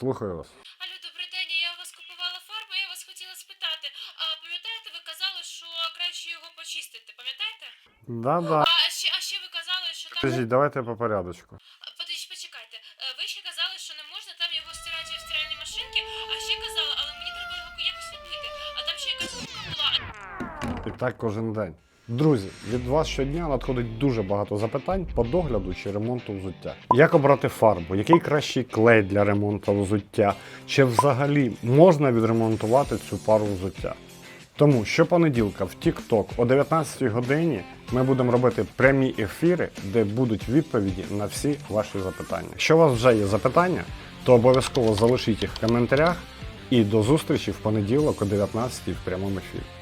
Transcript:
Слухаю вас. Алло, добрий день. Я у вас купувала фарбу, я вас хотіла спитати. А пам'ятаєте, ви казали, що краще його почистити, пам'ятаєте? Да-да. А ще, а ще ви казали, що там. Скажіть, давайте по порядочку. Подождіть, почекайте. Е, Ви ще казали, що не можна там його стирати в стиральній машинці, а ще казали, але мені треба його якось відмити. А там ще якась губка була. І так кожен день. Друзі, від вас щодня надходить дуже багато запитань по догляду чи ремонту взуття. Як обрати фарбу, який кращий клей для ремонту взуття, чи взагалі можна відремонтувати цю пару взуття? Тому щопонеділка в TikTok о 19 годині ми будемо робити прямі ефіри, де будуть відповіді на всі ваші запитання. Якщо у вас вже є запитання, то обов'язково залишіть їх в коментарях і до зустрічі в понеділок о 19 в прямому ефірі.